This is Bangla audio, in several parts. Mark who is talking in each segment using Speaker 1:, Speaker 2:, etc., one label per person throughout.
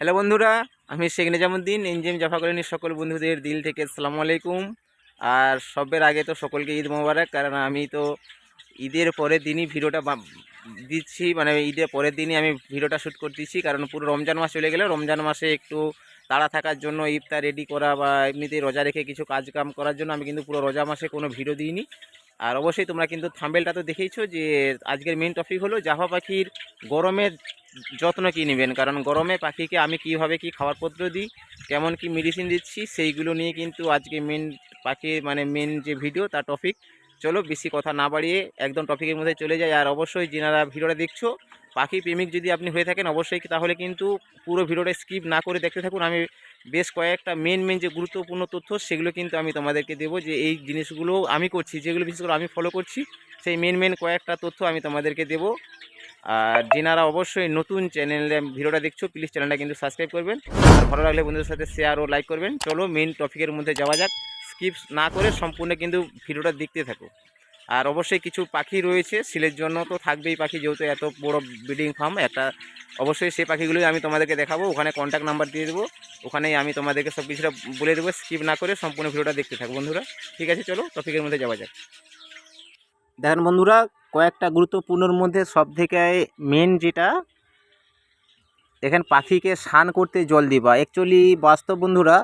Speaker 1: হ্যালো বন্ধুরা, আমি শেখ নিজামুদ্দিন, এনজিএম জাফাকলিনীর সকল বন্ধুদের দিল থেকে আসসালামু আলাইকুম। আর সবের আগে তো সকলকে ঈদ মোবারক, কারণ আমি তো ঈদের পরের দিনই ভিডিওটা দিচ্ছি মানে ঈদের পরের দিনই আমি ভিডিওটা শ্যুট করতেছি, কারণ পুরো রমজান মাস চলে গেলে রমজান মাসে একটু তাড়া থাকার জন্য ইফতার রেডি করা বা এমনিতেই রোজা রেখে কিছু কাজকাম করার জন্য আমি কিন্তু পুরো রোজা মাসে কোনো ভিডিও দিইনি। আর অবশ্যই তোমরা কিন্তু থাম্বেলটা তো দেখেইছো যে আজকের মেন টপিক হলো জাফা পাখির গরমের যত্ন কী নেবেন? কারণ গরমে পাখিকে আমি কীভাবে কি খাবার পত্র দিই, কেমন কি মেডিসিন দিচ্ছি, সেইগুলো নিয়ে কিন্তু আজকে মেন পাখির মানে মেন যে ভিডিও তার টপিক চলো বেশি কথা না বাড়িয়ে একদম টপিকের মধ্যে চলে যায় আর অবশ্যই যেনারা ভিডিওটা দেখছ, পাখি প্রেমিক যদি আপনি হয়ে থাকেন, অবশ্যই তাহলে কিন্তু পুরো ভিডিওটা স্কিপ না করে দেখতে থাকুন। আমি বেশ কয়েকটা মেন মেন যে গুরুত্বপূর্ণ তথ্য সেগুলো কিন্তু আমি তোমাদেরকে দেবো যে এই জিনিসগুলো আমি করছি, যেগুলো বিশেষ করে আমি ফলো করছি, সেই মেন মেন কয়েকটা তথ্য আমি তোমাদেরকে দেবো। আর যেনারা অবশ্যই নতুন চ্যানেলে ভিডিওটা দেখছ প্লিজ চ্যানেলটা কিন্তু সাবস্ক্রাইব করবেন। আর ভালো লাগলে বন্ধুদের সাথে শেয়ার ও লাইক করবেন। চলো মেন টপিকের মধ্যে যাওয়া যাক। স্কিপ না করে সম্পূর্ণ কিন্তু ভিডিওটা দেখতে থাকো। আর অবশ্যই কিছু পাখি রয়েছে, সিলের জন্য তো থাকবেই পাখি, যেহেতু এত বড় ব্রিডিং ফার্ম একটা অবশ্যই সেই পাখিগুলোই আমি তোমাদেরকে দেখাবো, ওখানে কন্ট্যাক্ট নাম্বার দিয়ে দেবো, ওখানেই আমি তোমাদেরকে সব কিছুটা বলে দেবো স্কিপ না করে সম্পূর্ণ ভিডিওটা দেখতে থাকো বন্ধুরা। ঠিক আছে, চলো টপিকের মধ্যে যাওয়া যাক। দেখেন বন্ধুরা, কয়েকটা গুরুত্বপূর্ণর মধ্যে সব থেকে মেন যেটা, দেখেন পাখিকে স্নান করতে জল দিবা। অ্যাকচুয়ালি বাস্তব বন্ধুরা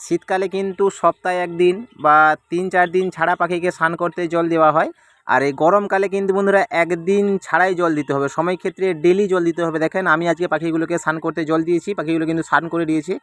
Speaker 1: শীতকালে কিন্তু সপ্তাহে একদিন বা তিন চার দিন ছাড়া পাখিকে স্নান করতে জল দেওয়া হয়। আর এই গরমকালে কিন্তু বন্ধুরা একদিন ছাড়াই জল দিতে হবে। সময় ক্ষেত্রে ডেলি জল দিতে হবে। দেখেন, আমি আজকে পাখিগুলোকে স্নান করতে জল দিয়েছি, পাখিগুলো কিন্তু স্নান করে দিয়েছি।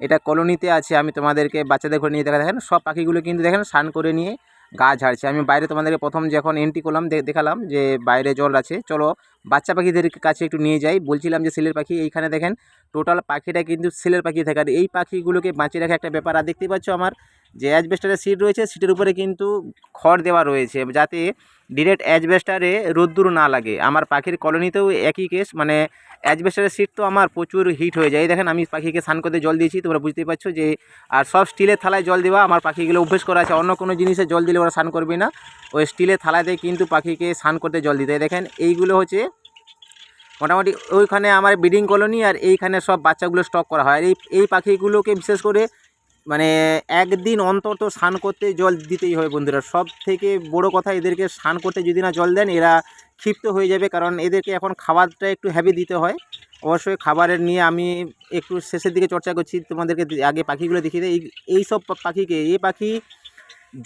Speaker 1: এটা কলোনিতে আছে, আমি তোমাদেরকে বাচ্চাদের ঘরে নিয়ে দেখা দেখেন, সব পাখিগুলো কিন্তু দেখেন স্নান করে নিয়ে গা ঝাড়ছে। আমি বাইরে তোমাদেরকে প্রথম যখন এন্ট্রি করলাম দেখালাম যে বাইরে জল আছে। চলো বাচ্চা পাখিদের কাছে একটু নিয়ে যাই। বলছিলাম যে সিলের পাখি এইখানে দেখেন টোটাল পাখিটা কিন্তু সিলের পাখি থাকে। আর এই পাখিগুলোকে বাঁচিয়ে রাখা একটা ব্যাপার। আর দেখতে পাচ্ছ আমার যে অ্যাজবেস্টারের সিট রয়েছে সিটের উপরে কিন্তু খড় দেওয়া রয়েছে যাতে ডিরেক্ট অ্যাজবেস্টারে রোদ্দুর না লাগে। আমার পাখির কলোনিতেও একই কেস মানে অ্যাজবেস্টারের সিট তো আমার প্রচুর হিট হয়ে যায়। দেখেন, আমি পাখিকে স্নান করতে জল দিয়েছি, তোমরা বুঝতেই পারছ যে, আর সব স্টিলের থালায় জল দেওয়া আমার পাখিগুলো অভ্যেস করা আছে। অন্য কোনো জিনিসে জল দিলে ওরা স্নান করবে না। ওই স্টিলের থালাতে কিন্তু পাখিকে স্নান করতে জল দিতে। দেখেন, এইগুলো হচ্ছে মোটামুটি ওইখানে আমার ব্রিডিং কলোনি আর এইখানে সব বাচ্চাগুলো স্টক করা হয়। আর এই এই পাখিগুলোকে বিশেষ করে মানে একদিন অন্তত স্নান করতে জল দিতেই হবে বন্ধুরা। সব থেকে বড় কথা, এদেরকে স্নান করতে যদি না জল দেন, এরা ক্ষিপ্ত হয়ে যাবে। কারণ এদেরকে এখন খাবারটা একটু হেভি দিতে হয়। অবশ্যই খাবারের নিয়ে আমি একটু শেষের দিকে চর্চা করছি। তোমাদেরকে আগে পাখিগুলো দেখিয়ে দিই। এই সব পাখিকে, এই পাখি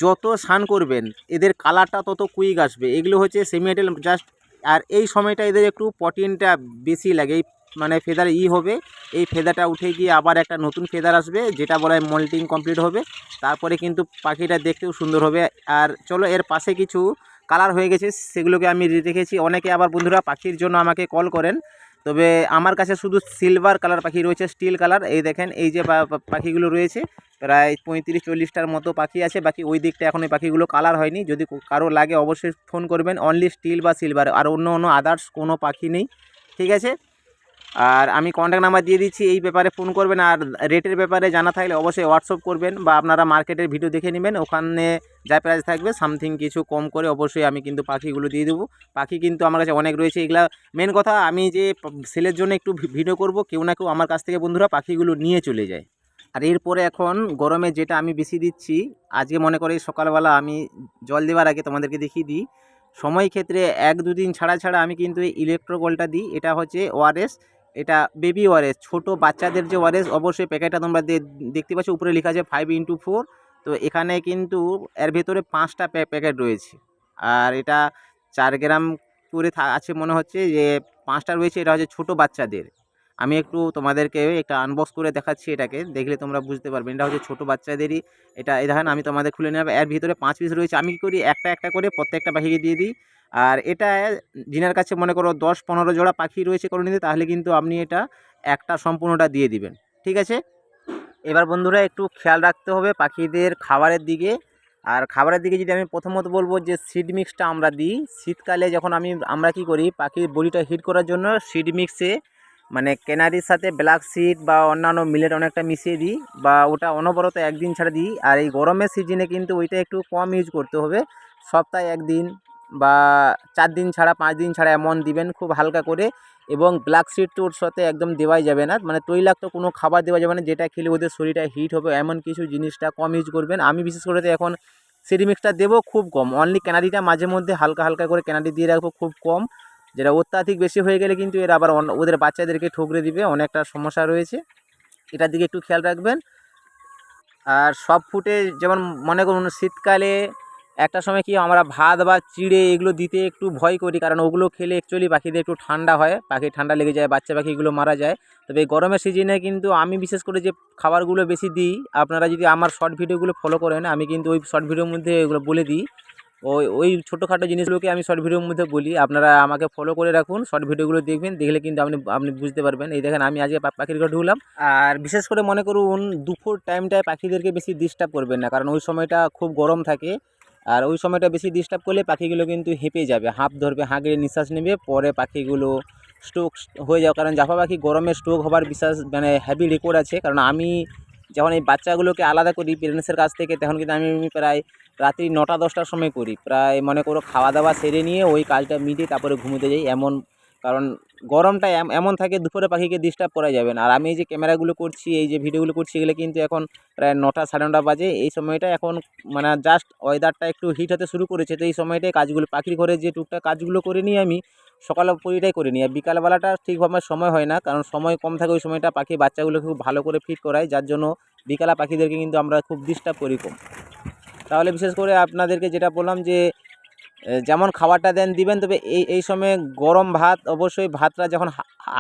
Speaker 1: যত স্নান করবেন, এদের কালারটা তত কুইক আসবে। এগুলো হচ্ছে সেমিটেল জাস্ট আর এই সময়টা এদের একটু প্রোটিনটা বেশি লাগে। এই মানে ফেদার ই হবে। এই ফেদারটা উঠে গিয়ে আবার একটা নতুন ফেদার আসবে, যেটা বলা হয় মল্টিং কমপ্লিট হবে। তারপরে কিন্তু পাখিটা দেখতেও সুন্দর হবে। আর চলো, এর পাশে কিছু কালার হয়ে গেছে, সেগুলোকে আমি রেখেছি। অনেকে আবার বন্ধুরা পাখির জন্য আমাকে কল করেন। তবে আমার কাছে শুধু সিলভার কালার পাখি রয়েছে স্টিল কালার এই দেখেন, এই যে পাখিগুলো রয়েছে, প্রায় পঁয়ত্রিশ, চল্লিশটার মতো পাখি আছে। বাকি ওই দিকটা এখন ওই পাখিগুলো কালার হয়নি। যদি কারও লাগে অবশ্যই ফোন করবেন। অনলি স্টিল বা সিলভার আর অন্য অন্য আদার্স কোনো পাখি নেই। ঠিক আছে? আর আমি কন্ট্যাক্ট নাম্বার দিয়ে দিচ্ছি, এই ব্যাপারে ফোন করবেন আর রেটের ব্যাপারে জানা থাকলে অবশ্যই হোয়াটসঅ্যাপ করবেন বা আপনারা মার্কেটের ভিডিও দেখে নেবেন। ওখানে যা প্রাইস থাকবে সামথিং কিছু কম করে অবশ্যই আমি কিন্তু পাখিগুলো দিয়ে দেবো। পাখি কিন্তু আমার কাছে অনেক রয়েছে, এগুলা মেন কথা আমি যে সেলের জন্য একটু ভিডিও করব, কেউ না কেউ আমার কাছ থেকে বন্ধুরা পাখিগুলো নিয়ে চলে যায়। আর এরপরে এখন গরমে যেটা আমি বেশি দিচ্ছি, আজকে মনে করি সকালবেলা আমি জল দেওয়ার আগে তোমাদেরকে দেখিয়ে দিই। সময় ক্ষেত্রে এক দুদিন ছাড়া ছাড়া আমি কিন্তু এই ইলেকট্রোগোলটা দিই, এটা হচ্ছে ওআরএস এটা বেবি ওয়ারেস ছোট বাচ্চাদের যে ওয়ারেস অবশ্যই প্যাকেটটা তোমরা দেখতে পাচ্ছ। উপরে লেখা আছে ফাইভ ইন্টু ফোর তো এখানে কিন্তু এর ভেতরে পাঁচটা প্যা- প্যাকেট রয়েছে। আর এটা চার গ্রাম করে আছে মনে হচ্ছে যে পাঁচটা রয়েছে। এটা হচ্ছে ছোটো বাচ্চাদের। আমি একটু তোমাদেরকে একটা আনবক্স করে দেখাচ্ছি এটাকে, দেখলে তোমরা বুঝতে পারবে। এটা হচ্ছে ছোটো বাচ্চাদেরই। এটা, এই দেখেন, আমি তোমাদের খুলে নেব এর ভিতরে পাঁচ পিস রয়েছে। আমি কী করি? একটা একটা করে প্রত্যেকটা পাখিকে দিয়ে দিই। আর এটা যিনার কাছে মনে করো দশ পনেরো জোড়া পাখি রয়েছে কলোনিতে তাহলে কিন্তু আপনি এটা একটা সম্পূর্ণটা দিয়ে দিবেন। ঠিক আছে? এবার বন্ধুরা একটু খেয়াল রাখতে হবে পাখিদের খাবারের দিকে। আর খাবারের দিকে যদি আমি প্রথমত বলব যে সিড মিক্সটা আমরা দিই। শীতকালে যখন আমি, আমরা কি করি? পাখির বডিটা হিট করার জন্য সিড মিক্সে মানে কেনারির সাথে ব্ল্যাক সিড বা অন্যান্য মিলেট অনেকটা মিশিয়ে দিই বা ওটা অনবরত একদিন ছাড়া দিই। আর এই গরমের সিজনে কিন্তু ওইটা একটু কম ইউজ করতে হবে। সপ্তাহে একদিন বা চার দিন ছাড়া, পাঁচ দিন ছাড়া এমন দিবেন খুব হালকা করে এবং ব্ল্যাক সিড তো ওর সাথে একদম দেওয়াই যাবে না। মানে তৈলাক্ত কোনো খাবার দেওয়া যাবে না যেটা খেলে ওদের শরীরটা হিট হবে, এমন কিছু জিনিসটা কম ইউজ করবেন। আমি বিশেষ করে তো এখন সিডি মিক্সটা দেবো খুব কম। অনলি ক্যানাডিটা মাঝে মধ্যে হালকা হালকা করে ক্যানাডি দিয়ে রাখব খুব কম। যেটা অত্যাধিক বেশি হয়ে গেলে কিন্তু এরা আবার ওদের বাচ্চাদেরকে ঠুকরে দিবে, অনেকটা সমস্যা রয়েছে। এটার দিকে একটু খেয়াল রাখবেন। আর সব ফুটে যেমন মনে করুন, শীতকালে একটা সময় কি আমরা ভাত বা চিড়ে এগুলো দিতে একটু ভয় করি, কারণ ওগুলো খেলে অ্যাকচুয়ালি পাখিদের একটু ঠান্ডা হয়, পাখি ঠান্ডা লেগে যায়, বাচ্চা পাখিগুলো মারা যায়। তবে গরমের সিজনে কিন্তু আমি বিশেষ করে যে খাবারগুলো বেশি দিই, আপনারা যদি আমার শর্ট ভিডিওগুলো ফলো করেন, আমি কিন্তু ওই শর্ট ভিডিওর মধ্যে এগুলো বলে দিই। ওই ওই ছোটোখাটো জিনিসগুলোকে আমি শর্ট ভিডিওর মধ্যে বলি। আপনারা আমাকে ফলো করে রাখুন শর্ট ভিডিওগুলো দেখবেন, দেখলে কিন্তু আপনি আপনি বুঝতে পারবেন। এই দেখেন, আমি আজকে পাখির ঘর ঢুকলাম। আর বিশেষ করে মনে করুন, দুপুর টাইমটায় পাখিদেরকে বেশি ডিস্টার্ব করবেন না, কারণ ওই সময়টা খুব গরম থাকে। আর ওই সময়টা বেশি ডিস্টার্ব করলে পাখিগুলো কিন্তু হেঁপে যাবে, হাঁপ ধরবে হাঁকড়ে নিঃশ্বাস নেবে, পরে পাখিগুলো স্ট্রোক হয়ে যাবে। কারণ জাফা পাখি গরমে স্ট্রোক হবার বিশ্বাস মানে হ্যাভি রেকর্ড আছে। কারণ আমি যখন এই বাচ্চাগুলোকে আলাদা করি পেরেন্টসের কাছ থেকে, তখন কিন্তু আমি প্রায় রাত্রি নটা, দশটার সময় করি। প্রায় মনে করো খাওয়া দাওয়া সেরে নিয়ে ওই কাজটা মিটিয়ে তারপরে ঘুমোতে যাই এমন, কারণ গরমটা এম- এমন থাকে দুপুরে পাখিকে ডিস্টার্ব করা যাবে না। আর আমি এই যে ক্যামেরাগুলো করছি, এই যে ভিডিওগুলো করছি, এগুলো কিন্তু এখন প্রায় নটা, সাড়ে নটা বাজে। এই সময়টা এখন মানে জাস্ট ওয়েদারটা একটু হিট হতে শুরু করেছে, তো এই সময়টায় কাজগুলো, পাখির ঘরে যে টুকটাক কাজগুলো করে নিই আমি সকালে পরিটাই করে নিই আর বিকালবেলাটা ঠিকভাবে সময় হয় না, কারণ সময় কম থাকে ওই সময়টা পাখি বাচ্চাগুলোকে খুব ভালো করে ফিট করায়, যার জন্য বিকালা পাখিদেরকে কিন্তু আমরা খুব ডিস্টার্ব করি কম। তাহলে বিশেষ করে আপনাদেরকে যেটা বললাম যে যেমন খাবারটা দেন দিবেন, তবে এই এই সময় গরম ভাত, অবশ্যই ভাতটা যখন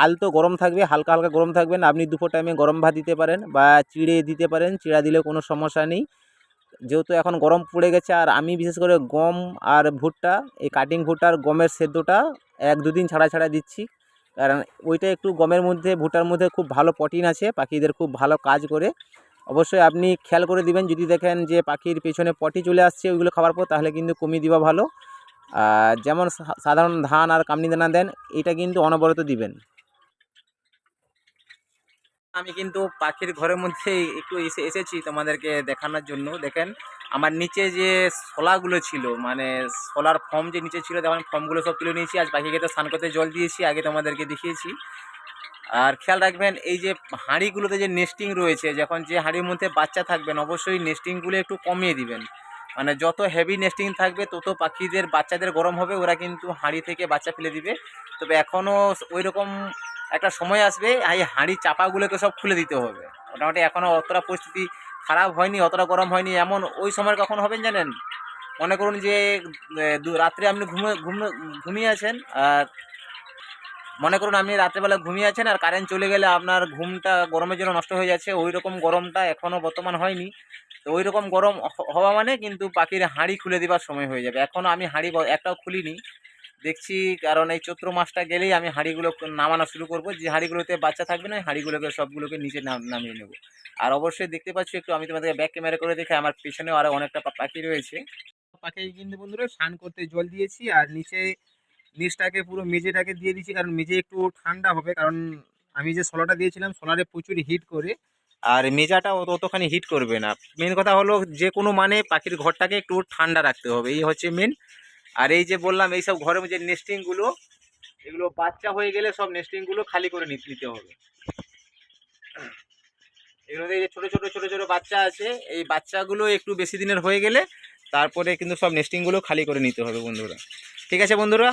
Speaker 1: আলতো গরম থাকবে, হালকা হালকা গরম থাকবেন আপনি দুপুর টাইমে গরম ভাত দিতে পারেন বা চিড়ে দিতে পারেন, চিড়া দিলে কোনো সমস্যা নেই। যেহেতু এখন গরম পড়ে গেছে, আর আমি বিশেষ করে গম আর ভুট্টা, এই কাটিং ভুট্টার গমের সেদ্ধটা এক দুদিন ছাড়া ছাড়া দিচ্ছি। কারণ ওইটা একটু গমের মধ্যে, ভুট্টার মধ্যে খুব ভালো প্রোটিন আছে, পাখিদের খুব ভালো কাজ করে। অবশ্যই আপনি খেয়াল করে দিবেন, যদি দেখেন যে পাখির পেছনে পটি চলে আসছে ওইগুলো খাওয়ার পর, তাহলে কিন্তু কমিয়ে দেওয়া ভালো। আর যেমন সাধারণ ধান আর কামনি দানা দেন, এটা কিন্তু অনবরত দিবেন। আমি কিন্তু পাখির ঘরের মধ্যে একটু এসে, এসেছি তোমাদেরকে দেখানোর জন্য। দেখেন, আমার নিচে যে শোলাগুলো ছিল মানে শোলার ফর্ম যে নিচে ছিল তখন ফর্মগুলো সব তুলে নিয়েছি। আজ পাখিকে তো স্নান করতে জল দিয়েছি, আগে তোমাদেরকে দেখিয়েছি। আর খেয়াল রাখবেন, এই যে হাঁড়িগুলোতে যে নেস্টিং রয়েছে, যখন যে হাঁড়ির মধ্যে বাচ্চা থাকবেন, অবশ্যই নেস্টিংগুলো একটু কমিয়ে দিবেন। মানে যত হেভি নেস্টিং থাকবে, তত পাখিদের, বাচ্চাদের গরম হবে, ওরা কিন্তু হাঁড়ি থেকে বাচ্চা ফেলে দিবে। তবে এখনও ওই রকম একটা সময় আসবে এই হাঁড়ি চাপাগুলোকে সব খুলে দিতে হবে। মোটামুটি এখনও অতটা পরিস্থিতি খারাপ হয়নি, অতটা গরম হয়নি, এমন ওই সময় কখন হবেন জানেন? মনে করুন যে রাত্রে আপনি ঘুমে ঘুমে, ঘুমিয়ে আছেন, আর মনে করুন আপনি রাত্রেবেলা ঘুমিয়ে আছেন, আর কারেন্ট চলে গেলে আপনার ঘুমটা গরমের জন্য নষ্ট হয়ে যাচ্ছে ওই রকম গরমটা এখনও বর্তমান হয়নি। তো ওই রকম গরম হওয়া মানে কিন্তু পাখির হাঁড়ি খুলে দেবার সময় হয়ে যাবে। এখনও আমি হাঁড়ি একটাও খুলিনি। দেখছি কারণ এই চৈত্র মাসটা গেলেই আমি হাঁড়িগুলো নামানো শুরু করব। যে হাঁড়িগুলোতে বাচ্চা থাকবে না হাঁড়িগুলোকে সবগুলোকে নিচে নাম- নামিয়ে নেব। আর অবশ্যই দেখতে পাচ্ছি একটু, আমি তোমাদেরকে ব্যাক ক্যামেরা করে দেখে আমার পিছনেও আরও অনেকটা পাখি রয়েছে। পাখি কিন্তু বন্ধুরা স্নান করতে জল দিয়েছি আর নিচে নিচটাকে পুরো মেঝেটাকে দিয়ে দিয়েছি। কারণ মেঝে একটু ঠান্ডা হবে। কারণ আমি যে সোলারটা দিয়েছিলাম, সোলারে প্রচুর হিট করে আর মেজাটা অত অতখানি হিট করবে না। মেন কথা হলো যে কোনো মানে পাখির ঘরটাকে একটু ঠান্ডা রাখতে হবে। এই হচ্ছে মেন আর এই যে বললাম, এই সব ঘরের যে নেস্টিংগুলো এগুলো বাচ্চা হয়ে গেলে সব নেস্টিংগুলো খালি করে নিতে হবে। এগুলোতে যে ছোটো ছোটো ছোটো ছোটো বাচ্চা আছে, এই বাচ্চাগুলো একটু বেশি দিনের হয়ে গেলে তারপরে কিন্তু সব নেস্টিংগুলো খালি করে নিতে হবে বন্ধুরা। ঠিক আছে বন্ধুরা?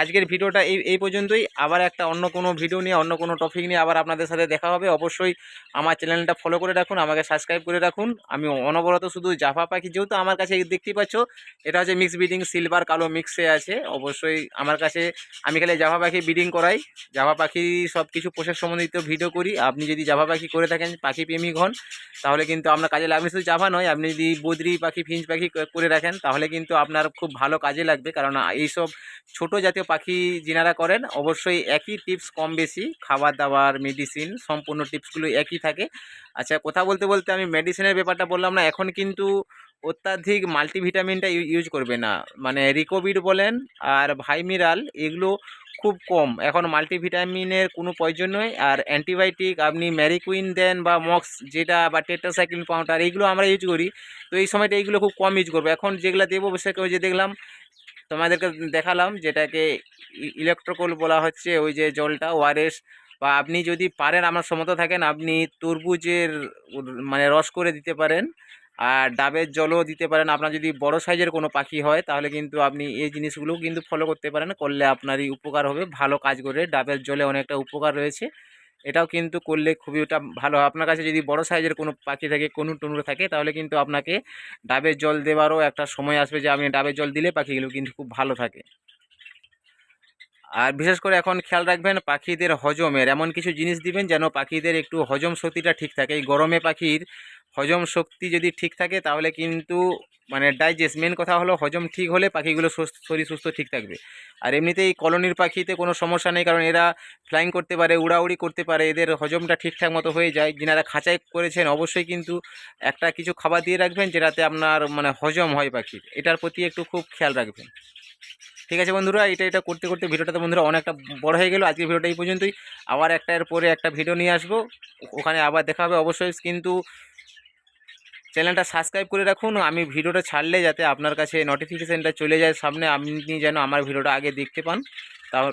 Speaker 1: আজকের ভিডিওটা এই এই পর্যন্তই। আবার একটা অন্য কোনো ভিডিও নিয়ে, অন্য কোনো টপিক নিয়ে আবার আপনাদের সাথে দেখা হবে। অবশ্যই আমার চ্যানেলটা ফলো করে রাখুন, আমাকে সাবস্ক্রাইব করে রাখুন। আমি অনবরত শুধু জাফা পাখি, যেহেতু আমার কাছে দেখতেই পাচ্ছ, এটা হচ্ছে মিক্স ব্রিডিং সিলভার কালো মিক্সে আছে। অবশ্যই আমার কাছে, আমি খালি জাভা পাখি ব্রিডিং করাই। জাভা পাখি সব কিছু প্রসেস সম্বন্ধিত ভিডিও করি। আপনি যদি জাভা পাখি করে থাকেন, পাখি প্রেমিক হন, তাহলে কিন্তু আপনার কাজে লাগবে শুধু জাভা নয়, আপনি যদি বদ্রি পাখি, ফিঞ্চ পাখি করে রাখেন, তাহলে কিন্তু আপনার খুব ভালো কাজে লাগবে। কারণ এইসব ছোটো জাতীয় পাখি যিনারা করেন, অবশ্যই একই টিপস কম বেশি, খাবার দাবার মেডিসিন সম্পূর্ণ টিপসগুলো একই থাকে। আচ্ছা কথা বলতে বলতে আমি মেডিসিনের ব্যাপারটা বললাম না, এখন কিন্তু অত্যাধিক মাল্টিভিটামিনটা ইউজ করবে না। মানে রিকোভিড বলেন আর ভাইমিরাল এগুলো খুব কম। এখন মাল্টিভিটামিনের কোনো প্রয়োজন নয়। আর অ্যান্টিবায়োটিক আপনি ম্যারিকুইন দেন বা মক্স যেটা বা টেট্রাসাইক্লিন পাউডার এইগুলো আমরা ইউজ করি। তো এই সময়টা এইগুলো খুব কম ইউজ করব। এখন যেগুলো দেবো ওই যে দেখলাম তোমাদেরকে দেখালাম যেটাকে ইলেকট্রোকোল বলা হচ্ছে, ওই যে জলটা, ওয়ারেস। বা আপনি যদি পারেন, আমার সমত থাকেন, আপনি তরমুজের মানে রস করে দিতে পারেন, আর ডাবের জলও দিতে পারেন। আপনার যদি বড় সাইজের কোনো পাখি হয়, তাহলে কিন্তু আপনি এই জিনিসগুলোও কিন্তু ফলো করতে পারেন। করলে আপনারই উপকার হবে, ভালো কাজ করে। ডাবের জলে অনেকটা উপকার রয়েছে। এটাও কিন্তু করলে খুবই ওটা ভালো হয়। আপনার কাছে যদি বড় সাইজের কোনো পাখি থাকে, কোনো টুনুর থাকে, তাহলে কিন্তু আপনাকে ডাবের জল দেওয়ারও একটা সময় আসবে যে আপনি ডাবের জল দিলে পাখিগুলো কিন্তু খুব ভালো থাকে। আর বিশেষ করে এখন খেয়াল রাখবেন, পাখিদের হজমের এমন কিছু জিনিস দিবেন যেন পাখিদের একটু হজম শক্তিটা ঠিক থাকে। এই গরমে পাখির হজম শক্তি যদি ঠিক থাকে, তাহলে কিন্তু মানে ডাইজেস্ট মেন কথা হলো হজম ঠিক হলে পাখিগুলো শরীর সুস্থ, ঠিক থাকবে। আর এমনিতেই কলোনির পাখিতে কোনো সমস্যা নেই, কারণ এরা ফ্লাইং করতে পারে, উড়াউড়ি করতে পারে, এদের হজমটা ঠিকঠাক মতো হয়ে যায়। যিনারা খাঁচাই করেছেন, অবশ্যই কিন্তু একটা কিছু খাবার দিয়ে রাখবেন, যেটাতে আপনার মানে হজম হয় পাখির এটার প্রতি একটু খুব খেয়াল রাখবেন। ঠিক আছে বন্ধুরা, এটা এটা করতে করতে ভিডিওটা তো বন্ধুরা অনেকটা বড় হয়ে গেল। আজকের ভিডিওটা এই পর্যন্তই। আবার একটা এর পরে একটা ভিডিও নিয়ে আসব। ওখানে আবার দেখা হবে অবশ্যই। কিন্তু চ্যানেলটা সাবস্ক্রাইব করে রাখুন। আমি ভিডিওটা ছাড়লে যাতে আপনার কাছে নোটিফিকেশানটা চলে যায় সামনে, আপনি যেন আমার ভিডিওটা আগে দেখতে পান। তাহলে